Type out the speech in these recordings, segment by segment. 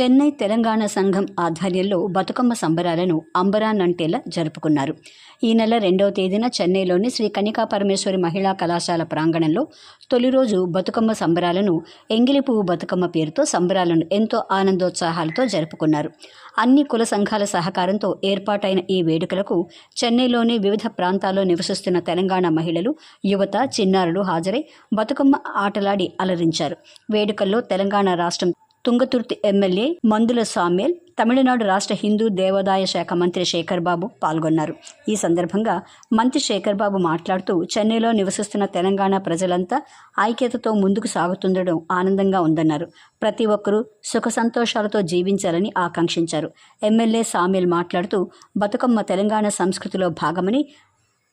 చెన్నై తెలంగాణ సంఘం ఆధ్వర్యంలో బతుకమ్మ సంబరాలను అంబరాన్నంటేలా జరుపుకున్నారు. ఈ నెల రెండవ తేదీన చెన్నైలోని శ్రీ కనికా పరమేశ్వరి మహిళా కళాశాల ప్రాంగణంలో తొలి రోజు బతుకమ్మ సంబరాలను ఎంగిలి పువ్వు బతుకమ్మ పేరుతో సంబరాలను ఎంతో ఆనందోత్సాహాలతో జరుపుకున్నారు. అన్ని కుల సంఘాల సహకారంతో ఏర్పాటైన ఈ వేడుకలకు చెన్నైలోని వివిధ ప్రాంతాల్లో నివసిస్తున్న తెలంగాణ మహిళలు యువత చిన్నారులు హాజరై బతుకమ్మ ఆటలాడి అలరించారు. వేడుకల్లో తెలంగాణ రాష్ట్రం తుంగతుర్తి ఎమ్మెల్యే మందుల సామ్యల్ తమిళనాడు రాష్ట్ర హిందూ దేవాదాయ శాఖ మంత్రి శేఖర్ బాబు పాల్గొన్నారు. ఈ సందర్భంగా మంత్రి శేఖర్ బాబు మాట్లాడుతూ చెన్నైలో నివసిస్తున్న తెలంగాణ ప్రజలంతా ఐక్యతతో ముందుకు సాగుతుండడం ఆనందంగా ఉందన్నారు. ప్రతి ఒక్కరూ సుఖ సంతోషాలతో జీవించాలని ఆకాంక్షించారు. ఎమ్మెల్యే సామ్యల్ మాట్లాడుతూ బతుకమ్మ తెలంగాణ సంస్కృతిలో భాగమని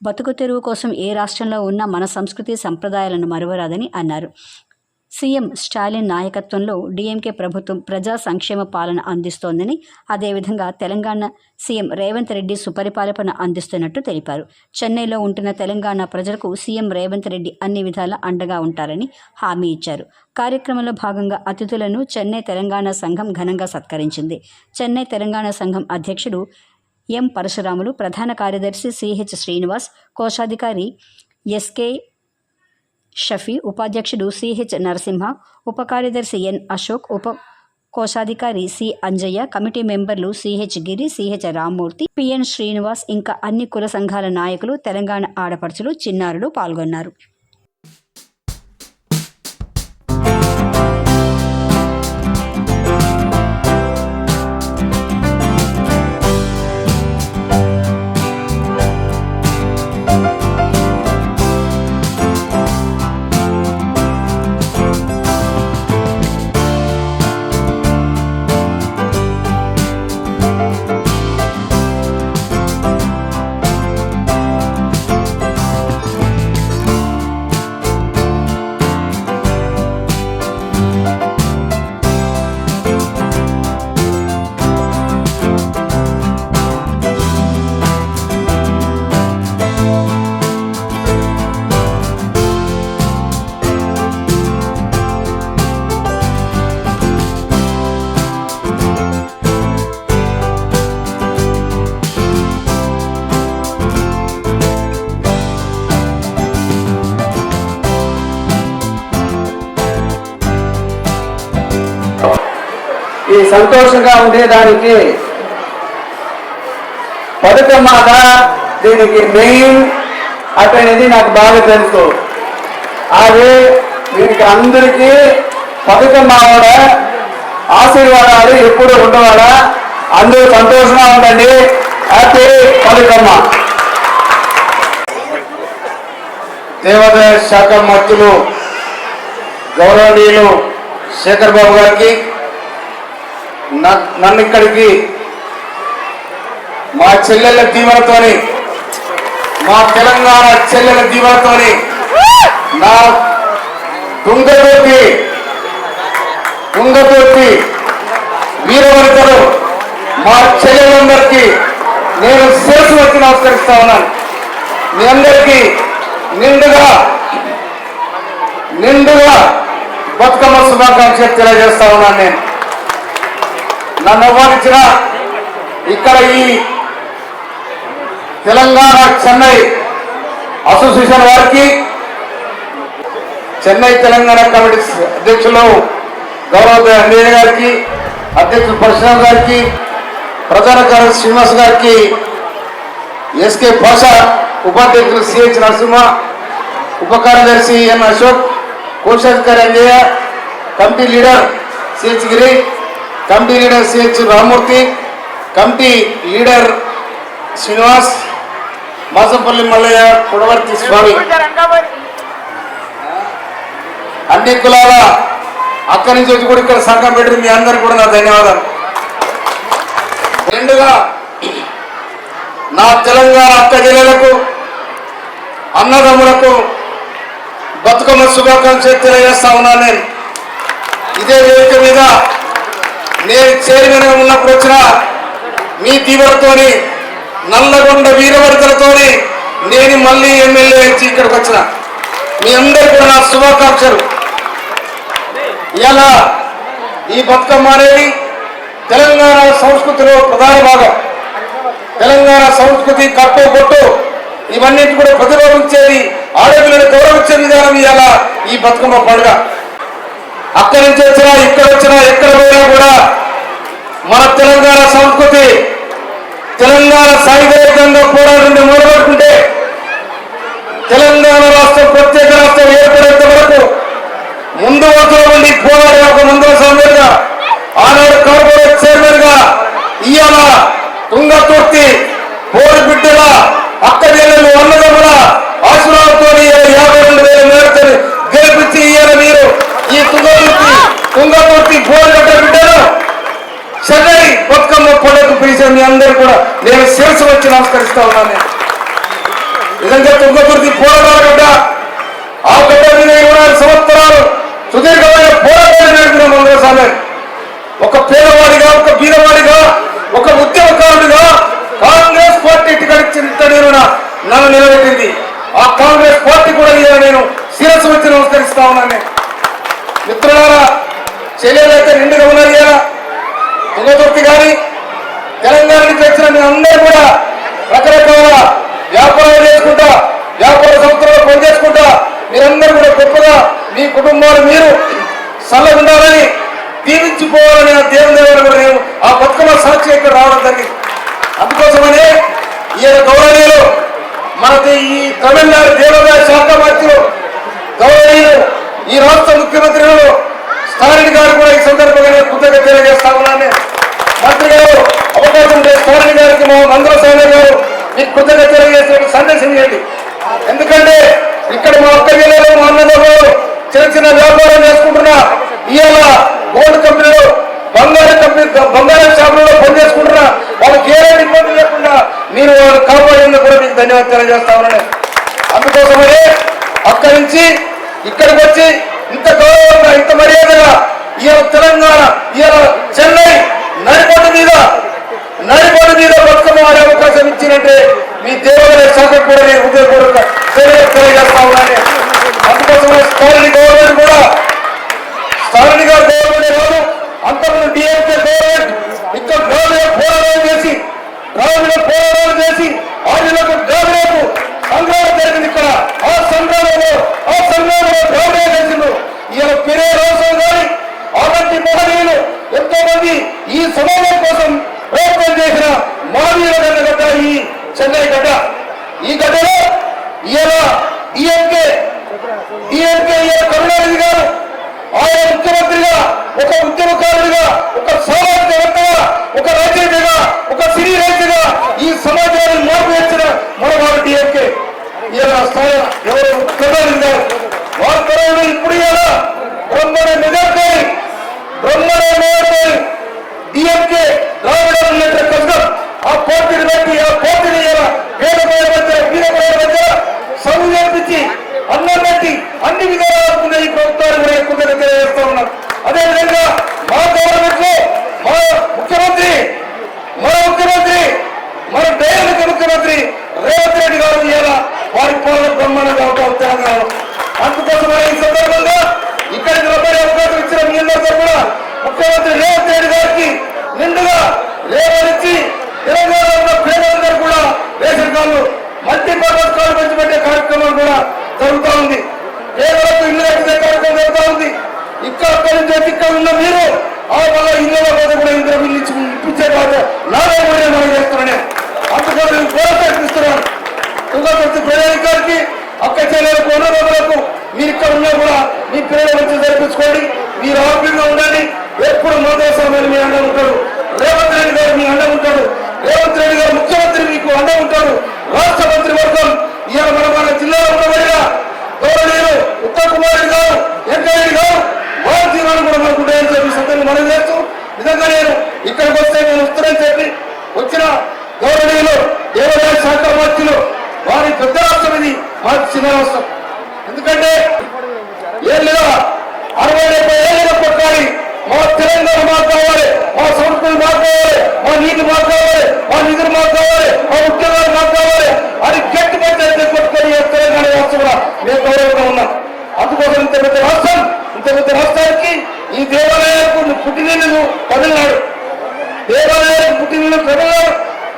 బతుకు తెరువు కోసం ఏ రాష్ట్రంలో ఉన్నా మన సంస్కృతి సంప్రదాయాలను మరువరాదని అన్నారు. సీఎం స్టాలిన్ నాయకత్వంలో డీఎంకే ప్రభుత్వం ప్రజా సంక్షేమ పాలన అందిస్తోందని అదేవిధంగా తెలంగాణ సీఎం రేవంత్ రెడ్డి సుపరిపాలన అందిస్తున్నట్టు తెలిపారు. చెన్నైలో ఉంటున్న తెలంగాణ ప్రజలకు సీఎం రేవంత్ రెడ్డి అన్ని విధాల అండగా ఉంటారని హామీ ఇచ్చారు. కార్యక్రమంలో భాగంగా అతిథులను చెన్నై తెలంగాణ సంఘం ఘనంగా సత్కరించింది. చెన్నై తెలంగాణ సంఘం అధ్యక్షుడు ఎం పరశురాములు ప్రధాన కార్యదర్శి సిహెచ్ శ్రీనివాస్ కోశాధికారి ఎస్కే షఫీ ఉపాధ్యక్షుడు సిహెచ్ నరసింహ ఉప కార్యదర్శి ఎన్ అశోక్ ఉప కోశాధికారి సి అంజయ్య కమిటీ మెంబర్లు CH Giri CH Rammurthy PN Srinivas ఇంకా అన్ని కుల సంఘాల నాయకులు తెలంగాణ ఆడపడుచులు చిన్నారులు పాల్గొన్నారు. ఇది సంతోషంగా ఉండేదానికి పథకమాత దీనికి మెయిన్ అనేది నాకు బాగా తెలుసు. అది దీనికి అందరికీ పథకమావడ ఆశీర్వాదాలు ఎప్పుడు ఉండవాడా అందరూ సంతోషంగా ఉండండి. హ్యాపీ పథకమ్మ. దేవాదాయ శాఖ మంత్రులు గౌరవనీయులు శేఖర్ బాబు గారికి నన్ను ఇక్కడికి మా చెల్లెల దీవెనతోని మా తెలంగాణ చెల్లెల దీవెనతోని నా తుంగతోటి తుంగతోటి వీరవనితలు మా చెల్లెలందరికీ నేను శిరసు వచ్చి నమస్కరిస్తా ఉన్నాను. మీ అందరికీ నిండుగా నిండుగా బతుకమ్మ శుభాకాంక్షలు తెలియజేస్తా ఉన్నాను నేను. నన్ను అవ్వాలించిన ఇక్కడ ఈ తెలంగాణ చెన్నై అసోసియేషన్ వారికి చెన్నై తెలంగాణ కమిటీ అధ్యక్షులు గౌరవ అంజయ్య గారికి అధ్యక్షులు పరశురామ్ గారికి ప్రధాన కార్యదర్శి శ్రీనివాస్ గారికి ఎస్కే భాష ఉపాధ్యక్షులు సిహెచ్ నరసింహ ఉప కార్యదర్శి ఎన్ అశోక్ కోశాధికారి Anjaiah committee leader CH Giri committee leader CH Ramurthy committee leader Srinivas Masampalli Mallaiah Kudavarthi Swamy. అన్ని కులాల అక్కడి నుంచి వచ్చి కూడా ఇక్కడ సంఘం పెట్టి మీ అందరికి కూడా నా ధన్యవాదాలు. రెండుగా నా తెలంగాణ అక్క జిల్లాలకు అన్నదమ్ములకు బతుకమ్మ శుభాకాంక్షలు తెలియజేస్తా ఉన్నాను నేను. ఇదే వేదిక మీద నేను చైర్మన్ ఉన్నప్పుడు వచ్చిన మీ తీవ్రతోని నల్లగొండ వీరవర్తలతోని నేను మళ్ళీ ఎమ్మెల్యే నుంచి ఇక్కడికి వచ్చిన మీ అందరికీ కూడా నా శుభాకాంక్షలు. ఇలా ఈ బతుకమ్మ అనేది తెలంగాణ సంస్కృతిలో ప్రధాన భాగం. తెలంగాణ సంస్కృతి కట్టు కొట్టు. ఇవన్నీ కూడా ప్రతిపాదించేది ఆడపిల్లని గౌరవించే విధానం ఇలా ఈ బతుకమ్మ పండుగ. అక్కడి నుంచి వచ్చినా ఇక్కడ వచ్చినా ఎక్కడ పోయినా కూడా మన తెలంగాణ సంస్కృతి తెలంగాణ సాయుధంగా పోరాటం మొదలుపెట్టుకుంటే తెలంగాణ రాష్ట్రం ప్రత్యేక రాష్ట్రం ఏర్పడేంత వరకు ముందు వరుసలో ఉండి పోరాడే ఒక ముందు సమయంగా ఆనాడు కార్పొరేట్ చైర్మన్గా ఇవాళ తుంగతుర్తి పోరు బిడ్డల అక్క చెల్లెలు అన్నదమ్ముల ఆశీర్వాదంతో యాభై రెండు వేల మేరకు గెలిపించి ఇవాళ మీరు ఈ తుంగతుర్తి తుంగతుర్తి పోరు బిడ్డ బిడ్డలు చెన్నై కొండకు పిలిచిన మీ అందరు కూడా నేను శిరస్సు వచ్చి నమస్కరిస్తా ఉన్నాను నేను. నిజంగా తుంగతుర్తి పోరాటాల గడ్డ ఆ గడ్డ మీద ఇరవై నాలుగు సంవత్సరాలు సుదీర్ఘమైన పోరాటాలు నడిపిన మంగళస్వామి ఒక పేదవాడిగా ఒక బీదవాడిగా ఒక ఉద్యమకారుడిగా కాంగ్రెస్ పార్టీ టికెట్ నేను నన్ను నిలబెట్టింది ఆ కాంగ్రెస్ పార్టీ కూడా ఇవాళ నేను శిరస్సు వచ్చి నమస్కరిస్తా ఉన్నాను నేను. మిత్రులారా చెల్లెలైతే నిండుగా ఉన్నారు ఇవాళ తుంగతుర్తి కానీ తెలంగాణ మీ అందరూ కూడా రకరకాల వ్యాపారాలు చేసుకుంటా వ్యాపార సంస్థల్లో పనిచేసుకుంటా మీరందరూ కూడా గొప్పగా మీ కుటుంబాలు మీరు సల్ల ఉండాలని దీవించిపోవాలని ఆ దేవుని కూడా నేను ఆ బతుకమ్మ సాక్షి ఇక్కడ రావడం జరిగింది. అందుకోసమనే ఈయన గౌరవనీయులు మనకి ఈ తమిళనాడు దేవాదాయ శాఖ మంత్రులు గౌరవనీయులు ఈ రాష్ట్ర ముఖ్యమంత్రులు స్టాలిన్ గారు కూడా ఈ సందర్భంగా నేను కృతజ్ఞత తెలియజేస్తా ఉన్నాను. మంత్రి గారు అవకాశం ఉంటే గారికి మా మంత్ర సైన్య గారు మీకు కృతజ్ఞత తెలియజేసే సందేశం చేయండి ఎందుకంటే ఇక్కడ మా అక్క జిల్లాలో మా అన్నదమ్ములు చిన్న చిన్న వ్యాపారం చేసుకుంటున్నా ఇవాళ గోల్డ్ కంపెనీలో బంగారు కంపెనీ బంగారం షాపులలో పనిచేసుకుంటున్నా వాళ్ళకి ఏ ఇబ్బంది లేకుండా మీరు వాళ్ళు కాపాడేందుకు కూడా మీకు ధన్యవాదాలు తెలియజేస్తా ఉన్నాను అందుకోసమనే అక్కడి నుంచి ఇక్కడికి వచ్చి ఇంత గౌరవంగా ఇంత మర్యాదగా ఇవాళ తెలంగాణ ఇవాళ చెన్నై నడిపొట్టు మీద నడిపొట్టు మీద బతుకమ్మ ఆడే అవకాశం ఇచ్చినట్టే మీ దేవాలయ శాఖకు కూడా నేను హృదయపూర్వక తెలియ- తెలియజేస్తా ఉన్నాను అందుకోసమే స్టాలిన్ గవర్నమెంట్ కూడా స్టాలిన్ గారు గవర్నమెంట్ కాదు అంతకుముందు డిఎంకే గవర్నమెంట్ ఇక్కడ గ్రామీణ పోరాటం చేసి గ్రామీణ పోరాటం చేసి ఆడిలకు గ్రామీణకు సంగ్రామం జరిగింది ఇక్కడ ఆ సంగ్రామంలో ఆ సంగ్రామంలో గ్రామీణ చేసిండు ఈయన పిరే రోజు గారి అలాంటి మహనీయులు ఎంతో మంది ఈ సమాజం కోసం ప్రయత్నం చేసిన మానవీయుల గడ్డ గడ్డ ఈ చెన్నై గడ్డ ఈ గడ్డలో ఈయన డిఎంకే డిఎంకే కరుణానిధి గారు ఆయన ముఖ్యమంత్రిగా ఒక ఉద్యమకారుడిగా ఒక సామాజికవేత్తగా ఒక రచయితగా ఒక సినీ రైతుగా ఈ సమాజాన్ని మార్పు తెచ్చిన మనవాడు డిఎంకే ఈయన స్థాయి ఎవరు కరుణానిధి గారు వారి తరంలో ఇప్పుడు ఈయన బ్రహ్మణ నిజాన్ని బ్రహ్మణ నిజాన్ని డిఎంకే ద్రావిడ ఉన్నట్టు కష్టం ఆ పోటీని బట్టి ఆ పోటీని ఇలా పేదమైన మధ్య వీరమైన మధ్య సభ చేర్పించి అన్నం పెట్టి అన్ని విధాలుగా ఈ ప్రభుత్వాన్ని కూడా ఎక్కువగా తెలియజేస్తా ఉన్నారు అదేవిధంగా మా గవర్నమెంట్లో మా ముఖ్యమంత్రి మన ముఖ్యమంత్రి మన దయానికి ముఖ్యమంత్రి రేవంత్ రెడ్డి గారు ఇవాళ వారి పాలన బ్రహ్మాండంగా ఉంటాం తెలంగాణలో అందుకోసమే ఈ సందర్భంగా ఇక్కడికి రమ్మని అవకాశం ఇచ్చిన మీ అందరితో కూడా ముఖ్యమంత్రి రేవంత్ రెడ్డి గారికి నిండుగా లేవనిచ్చి తెలంగాణలో ఉన్న పేదలందరూ కూడా రేషన్ కార్డు మల్టీ పర్పస్ పంచిపెట్టే కార్యక్రమం కూడా జరుగుతూ ఉంది. పేదలకు ఇల్లు కట్టిన కార్యక్రమం జరుగుతూ ఉంది? ఇక్కడ అక్కడి నుంచి ఇక్కడ ఉన్న మీరు ఆ వల్ల ఇళ్ళ కోసం కూడా ఇంద్ర బిల్లు ఇప్పించే బాధ్యత నాదే కూడా మనం చేస్తున్నాను. అందుకోసం నేను ప్రోత్సహిస్తున్నాను తుంగతుర్తి ప్రజానికానికి అక్క చెల్లెలకు ఉన్నదములకు మీరు ఇక్కడ ఉన్నా కూడా మీ పిల్లల వచ్చి జరిపించుకోండి మీరు ఆరోగ్యంగా ఉండండి ఎప్పుడు మోదేశ్వరమైన మీ అండ ఉంటాడు రేవంత్ రెడ్డి గారు మీ అండ ఉంటాడు రేవంత్ రెడ్డి గారు ముఖ్యమంత్రి మీకు అండ ఉంటాడు రాష్ట్ర మంత్రి వర్గం ఇవాళ మన మన జిల్లాలో ఉండబడిన గౌరవనీయులు ఉత్తమ్ కుమార్ రెడ్డి గారు వెంకయ్య గారు వారి జీవనం కూడా మనకు ఉంటాయని చెప్పి సత్యం మనం చేస్తూ నిజంగా నేను ఇక్కడికి వస్తే నేను వస్తానని చెప్పి వచ్చిన గౌరవనీయులు దేవాలయ శాఖ వారి పెద్ద రాష్ట్రం ఇది. మా చిన్న రాష్ట్రం. ఎందుకంటే ఏం లేదా అరవై డెబ్బై ఏళ్ళ పట్టాలి మా తెలంగాణ మాకు కావాలి మా సంస్కృతి మాకు కావాలి మా నీతి మాకు కావాలి మా నిధులు మాకు కావాలి మా ఉద్యోగాలు మాకు కావాలి అది గట్టి పట్టి కొట్టుకొని తెలంగాణ రాష్ట్రంలో మేము గౌరవంగా ఉన్నాం. అందుకోసం ఇంత పెద్ద రాష్ట్రం ఇంత పెద్ద రాష్ట్రానికి ఈ దేవాలయాలకు పుట్టినీళ్ళు తమిళనాడు దేవాలయాలకు పుట్టిన తమిళనాడు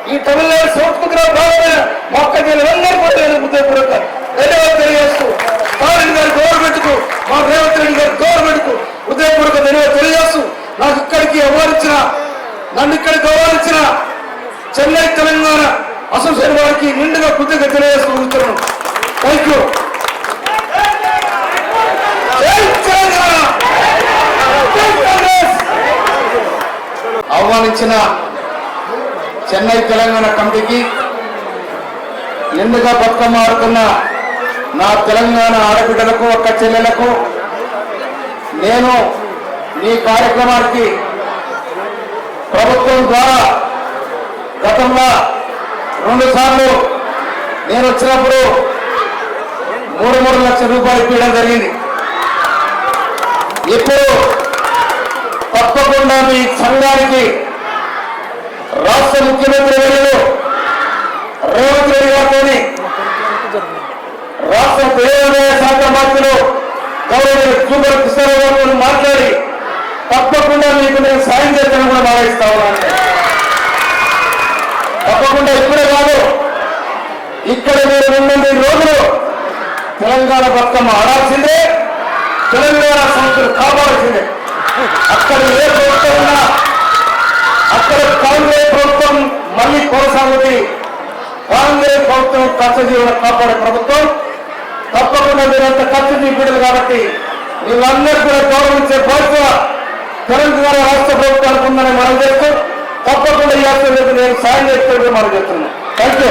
ఈ తమిళనాడు సంస్కృతిలో భాగమైన మా కూడా నేను హృదయపూర్వక ధన్యవాదాలు తెలియజేస్తూ స్టాలిన్ గారి గవర్నమెంట్కు మా రేవంత్ రెడ్డి గారి గవర్నమెంట్కు హృదయపూర్వక ధన్యవాదాలు తెలియజేస్తూ నాకు ఇక్కడికి అవ్వాలించిన నన్ను ఇక్కడికి అవ్వాలించిన చెన్నై తెలంగాణ అసోసియేషన్ వారికి నిండుగా కృతజ్ఞత తెలియజేస్తూ ఉంటున్నాను థ్యాంక్ యూ జై ఆహ్వానించిన చెన్నై తెలంగాణ కమిటీకి నిండుగా బతుకమ్మ ఆడుతున్న నా తెలంగాణ ఆడబిడ్డలకు ఒక్క చెల్లెలకు నేను ఈ కార్యక్రమానికి ప్రభుత్వం ద్వారా గతంలో రెండు సార్లు నేను వచ్చినప్పుడు మూడు మూడు లక్షల రూపాయలు ఇవ్వడం జరిగింది. ఇప్పుడు తప్పకుండా మీ సంఘానికి రాష్ట్ర ముఖ్యమంత్రి వర్యులు రేవంత్ రెడ్డి గారితో రాష్ట్ర దేవాదాయ శాఖ మంత్రులు గౌరవ సూపర్ కృష్ణారావు గారితో మాట్లాడి తప్పకుండా మీకు నేను సాయం చేస్తాను కూడా భావిస్తా ఉన్నాను. తప్పకుండా ఇప్పుడే కాదు ఇక్కడ మీరు రెండెనిమిది రోజులు తెలంగాణ బతుకమ్మ ఆడాల్సిందే తెలంగాణ సంస్థలు కాపాడాల్సిందే అక్కడ ఏ ప్రభుత్వం ఉన్నా అక్కడ కాంగ్రెస్ ప్రభుత్వం ఉంది కాంగ్రెస్ ప్రభుత్వం కష్టజీవులను కాపాడే ప్రభుత్వం. తప్పకుండా మీరంతా కష్టజీవి బిడ్డలు కాబట్టి వీళ్ళందరూ కూడా గౌరవించే బాధ్యత తెలంగాణ రాష్ట్ర ప్రభుత్వానికి ఉందని మనం చేస్తూ. తప్పకుండా ఈ అసలు నేను సాయం చేస్తానని మనం చెప్తున్నాం థ్యాంక్ యూ